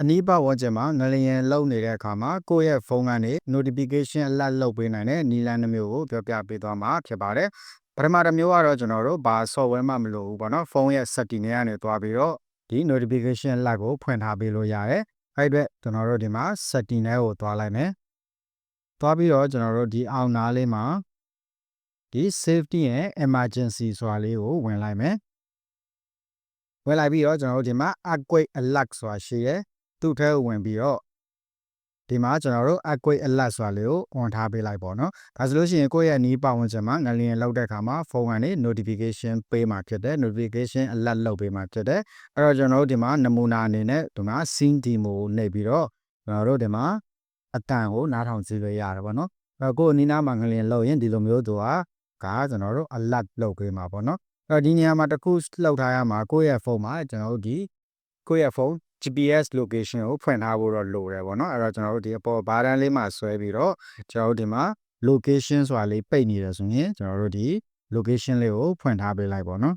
အနီးပတ်ဝန်းကျင်မှာငလျင်လုံနေတဲ့အခါမှာကိုယ့်ရဲ့ဖုန်းကနေ notification alert လုပ်ပေးနိုင်တဲ့နည်းလမ်းတစ်မျိုးကိုပြောပြပေးသွားမှာဖြစ်ပါတယ်ပထမတစ်မျိုးကတော့ကျွန်တော်တို့ဘာ software မှမလိုဘူးပေါ့နော်ဖုန်းရဲ့ setting တွေကနေတွားပြီးတော့ဒီ notification alert ကိုဖွင့်ထားပေးလို့ရတယ်အဲ့အတွက်ကျွန်တော်တို့ဒီမှာ setting တွေကိုတွားလိုက်မယ်တွားပြီးတော့ကျွန်တော်တို့ဒီအောင်နားလေးမှာဒီ safety and emergency ဆိုတာလေးကိုဝင်လိုက်မယ်ဝင်လိုက်ပြီးတော့ကျွန်တော်တို့ဒီမှာ earthquake alert ဆိုတာရှိရဲ သူ့ထဲကိုဝင်ပြီးတော့ဒီမှာကျွန်တော်တို့ earthquake alert ဆိုတာလေးကို on ထားပေးလိုက်ပေါ့နော်ဒါဆိုလို့ရှိရင်ကိုယ့်ရဲ့နီးပတ်ဝန်းကျင်မှာငလျင်လောက်တဲ့အခါမှာဖုန်းကနေ notification ပေးမှာဖြစ်တယ် notification alert လုပ်ပေးမှာဖြစ်တယ်အဲ့တော့ကျွန်တော်တို့ဒီမှာနမူနာအနေနဲ့ဒီမှာ scene demo ကိုနှိပ်ပြီးတော့ကျွန်တော်တို့ဒီမှာအတန်ကိုနားထောင်ကြည့်လို့ရတယ်ပေါ့နော်အဲ့တော့ကိုယ်အနီးနားမှာငလျင်လောက်ရင်ဒီလိုမျိုးသူကကကျွန်တော်တို့ alert လုပ်ပေးမှာပေါ့နော်အဲ့တော့ဒီနေရာမှာတစ်ခုလှုပ်ထားရမှာကိုယ့်ရဲ့ဖုန်းမှာကျွန်တော်တို့ဒီကိုယ့်ရဲ့ဖုန်း GPS location ကိုဖွင့်ထားဖို့တော့လိုတယ်ပေါ့နော်အဲ့တော့ကျွန်တော်တို့ဒီအပေါ်ဘာတန်းလေးမှာဆွဲပြီးတော့ကျွန်တော်တို့ဒီမှာ location ဆိုတာလေးပိတ်နေတယ်ဆိုရင်ကျွန်တော်တို့ဒီ location လေးကိုဖွင့်ထားပေးလိုက်ပေါ့နော်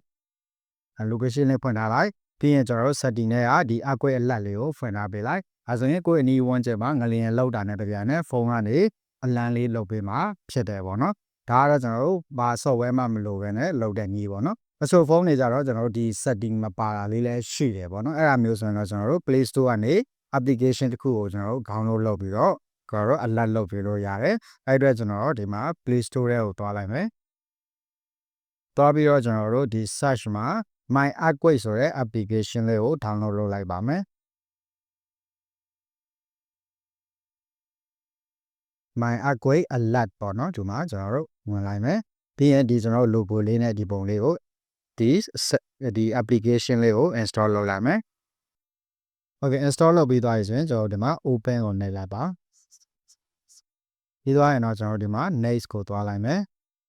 အဲ location လေးဖွင့်ထားလိုက်ပြီးရင်ကျွန်တော်တို့ setting နဲ့ကဒီ earthquake alert လေးကိုဖွင့်ထားပေးလိုက်အဲဆိုရင်ကိုယ့်အနီးဝန်းကျင်မှာငလျင်လောက်တာနဲ့တပြိုင်နက်ဖုန်းကနေအလံလေးလုပ်ပေးမှာဖြစ်တယ်ပေါ့နော် ဒါကတော့ကျွန်တော်တို့ဘာ software မှမလိုဘဲနဲ့လုပ်တဲ့နည်းပေါ့နော်အဆိုဖုန်းတွေကြတော့ကျွန်တော်တို့ဒီ setting မပါတာလေးလည်းရှိတယ်ပေါ့နော်အဲ့ဒါမျိုးဆိုရင်တော့ကျွန်တော်တို့ Play Store ကနေ application တစ်ခုကိုကျွန်တော်တို့ download လုပ်ပြီးတော့ကျွန်တော်တို့ alert လုပ်ပေးလို့ရတယ်အဲ့အတွက်ကျွန်တော်တို့ဒီမှာ Play Store ထဲကိုသွားလိုက်မယ်သွားပြီးတော့ကျွန်တော်တို့ဒီ search မှာ my earthquake ဆိုတဲ့ application လေးကို download လုပ်လိုက်ပါမယ် my earthquake alert ပေါ့နော်ဒီမှာကျွန်တော်တို့ ဝင်လိုက်မယ်ပြီးရင်ဒီကျွန်တော်တို့ logo လေးနဲ့ဒီပုံလေးကိုဒီဒီ application လေးကို install လုပ်လိုက်မယ် Okay install လုပ်ပြီးသွားပြီဆိုရင်ကျွန်တော်ဒီမှာ open ကိုနှိပ်လိုက်ပါပြီးသွားရင်တော့ကျွန်တော်ဒီမှာ next ကိုသွားလိုက်မယ်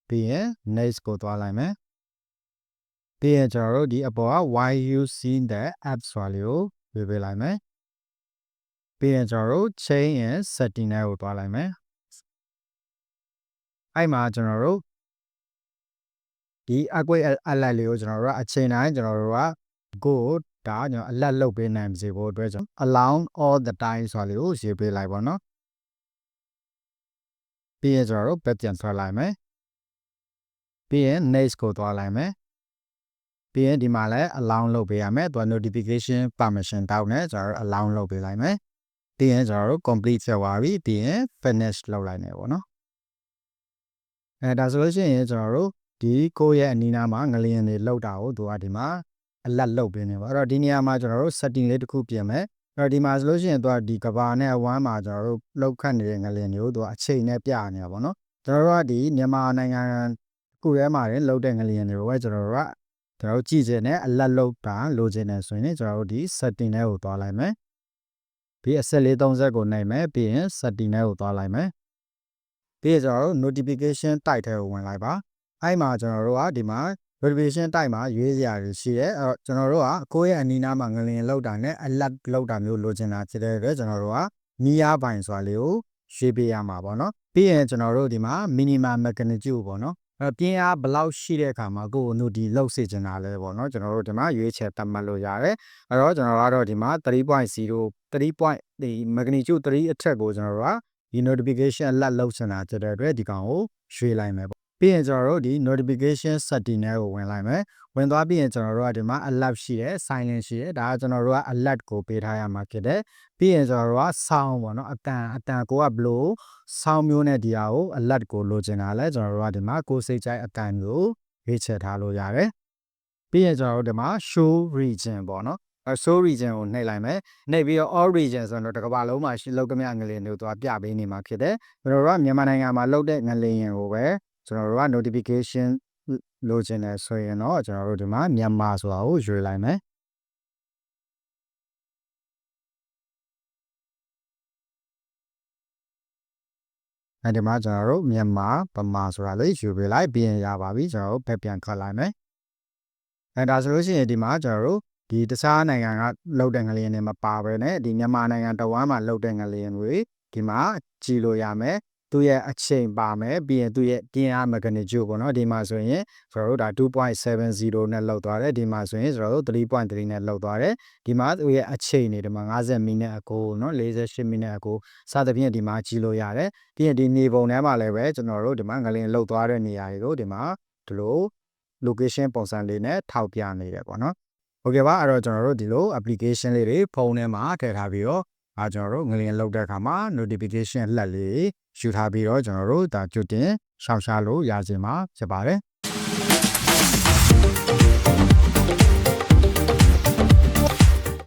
ပြီးရင် next ကိုသွားလိုက်မယ်ပြီးရင်ကျွန်တော်တို့ဒီအပေါ်က why you seen the app ဆိုတာလေးကိုရွေးပေးလိုက်မယ်ပြီးရင်ကျွန်တော်တို့ change and setting နဲ့ကိုသွားလိုက်မယ် အဲ့မှာကျွန်တော်တို့ဒီ earthquake alert လေးကိုကျွန်တော်တို့ကအချိန်တိုင်းကျွန်တော်တို့ကကိုဒါကျွန်တော် alert လုပ်ပေးနိုင်စေဖို့အတွက်ကျွန်တော် allow all the time ဆိုတာလေးကိုရေးပေးလိုက်ပါတော့ပြီးရင်ကျွန်တော်တို့ဘက်ပြန်ဆွဲလိုက်မယ်ပြီးရင် next ကိုသွားလိုက်မယ်ပြီးရင်ဒီမှာလည်း allow လုပ်ပေးရမယ်သူက notification permission တောင်းတယ်ကျွန်တော်တို့ allow လုပ်ပေးလိုက်မယ်ပြီးရင်ကျွန်တော်တို့ complete ဆက်သွားပြီပြီးရင် finish လုပ်လိုက်နေပေါ့နော် အဲဒါဆိုလို့ရှိရင်ကျွန်တော်တို့ဒီကိုယ့်ရဲ့အနီးနားမှာငလျင်တွေလောက်တာကိုသူကဒီမှာအလတ်လောက်ပေးနေပါအဲ့တော့ဒီနေရာမှာကျွန်တော်တို့ setting လေးတစ်ခုပြင်မယ်အဲ့တော့ဒီမှာဆိုလို့ရှိရင်သူကဒီကဘာနဲ့ဝမ်းမှာကျွန်တော်တို့လောက်ခတ်နေတဲ့ငလျင်တွေကိုသူကအချိန်နဲ့ပြနေတာပေါ့နော်ကျွန်တော်တို့ကဒီမြန်မာနိုင်ငံခုထဲမှာလည်းလောက်တဲ့ငလျင်တွေကိုပဲကျွန်တော်တို့ကကျွန်တော်တို့ကြည့်ချင်တဲ့အလတ်လောက်တာလိုချင်တယ်ဆိုရင်ကျွန်တော်တို့ဒီ setting တွေကိုသွားလိုက်မယ်ပြီးအဆက်လေး30ကိုနှိပ်မယ်ပြီးရင် setting တွေကိုသွားလိုက်မယ် ပြီးရင်ကျွန်တော်တို့ notification တိုက်ထဲကိုဝင်လိုက်ပါအဲ့မှာကျွန်တော်တို့ကဒီမှာ notification တိုက်မှာရွေးစရာတွေရှိတယ်အဲ့တော့ကျွန်တော်တို့ကကိုယ့်ရဲ့အနီးနားမှာငလျင်လောက်တာနဲ့ alert လောက်တာမျိုးလိုချင်တာဖြစ်တဲ့အတွက်ကျွန်တော်တို့ကမီးယားပိုင်ဆိုတာလေးကိုရွေးပေးရမှာပေါ့နော်ပြီးရင်ကျွန်တော်တို့ဒီမှာ minimum magnitude ပေါ့နော်အဲ့ပြင်းအားဘယ်လောက်ရှိတဲ့အခါမှာကိုယ်တို့ဒီလောက်စေချင်တာလဲပေါ့နော်ကျွန်တော်တို့ဒီမှာရွေးချယ်တတ်မှတ်လို့ရတယ်အဲ့တော့ကျွန်တော်ကတော့ဒီမှာ3.0 3. ဒီ magnitude 3အထက်ကိုကျွန်တော်တို့က ဒီ notification alert လောက်ချင်တာတဲ့အတွက်ဒီကောင်ကိုရွေးလိုက်မယ်ပြီးရင်ကျွန်တော်တို့ဒီ notification setting တွေကိုဝင်လိုက်မယ်ဝင်သွားပြီးရင်ကျွန်တော်တို့ကဒီမှာ alert ရှိတယ် silent ရှိတယ်ဒါကကျွန်တော်တို့က alert ကိုပေးထားရမှာဖြစ်တယ်ပြီးရင်ကျွန်တော်တို့က sound ပေါ့နော်အတန်အတန်ကိုကဘလို့ sound မျိုးနဲ့ဒီဟာကို alert ကိုလိုချင်တာလဲကျွန်တော်တို့ကဒီမှာကိုယ်စိတ်ကြိုက်အတန်ကိုရွေးချယ်ထားလို့ရတယ်ပြီးရင်ကျွန်တော်တို့ဒီမှာ show region ပေါ့နော် show region ကိုနှိပ်လိုက်မယ်နှိပ်ပြီးတော့ all region ဆိုတော့တစ်ကမ္ဘာလုံးမှာရှိလောက်ကြမြငလျင်တွေကိုသွားပြပေးနေမှာဖြစ်တယ်ကျွန်တော်တို့ကမြန်မာနိုင်ငံမှာလောက်တဲ့ငလျင်ကိုပဲကျွန်တော်တို့က notification လိုချင်တယ်ဆိုရင်တော့ကျွန်တော်တို့ဒီမှာမြန်မာဆိုတာကိုရွေးလိုက်မယ်အဲဒီမှာကျွန်တော်တို့မြန်မာပမာဆိုတာလေးယူပေးလိုက်ပြီးရင်ရပါပြီကျွန်တော်တို့ဖက်ပြန်ခတ်လိုက်မယ်အဲဒါဆိုလို့ရှိရင်ဒီမှာကျွန်တော်တို့ ဒီတခြားနိုင်ငံကလောက်တဲ့ငလျင်တွေမပါဘဲနဲ့ဒီမြန်မာနိုင်ငံတဝမ်းမှာလောက်တဲ့ငလျင်တွေဒီမှာကြည်လို့ရမယ်သူ့ရဲ့အချိန်ပါမယ်ပြီးရင်သူ့ရဲ့ပြင်းအား magnitude ပေါ့နော်ဒီမှာဆိုရင်ကျွန်တော်တို့ဒါ2.70နဲ့လောက်သွားတယ်ဒီမှာဆိုရင်ကျွန်တော်တို့3.3နဲ့လောက်သွားတယ်ဒီမှာသူ့ရဲ့အချိန်နေဒီမှာ50မိနစ်အကိုနော်48မိနစ်အကိုစသဖြင့်ဒီမှာကြည့်လို့ရတယ်ပြီးရင်ဒီနေပုံထဲမှာလည်းပဲကျွန်တော်တို့ဒီမှာငလင်လောက်သွားတဲ့နေရာတွေကိုဒီမှာဒီလို location ပုံစံလေးနဲ့ထောက်ပြနေတယ်ပေါ့နော် ဟုတ်ကဲ့ပါအဲ့တော့ကျွန်တော်တို့ဒီလို application လေးတွေဖုန်းထဲမှာထည့်ထားပြီးတော့အဲကျွန်တော်တို့ငလင်လောက်တဲ့အခါမှာ notification လှက်လေးယူထားပြီးတော့ကျွန်တော်တို့ဒါကြိုတင်ရှောင်ရှားလို့ရခြင်းမှာဖြစ်ပါတယ်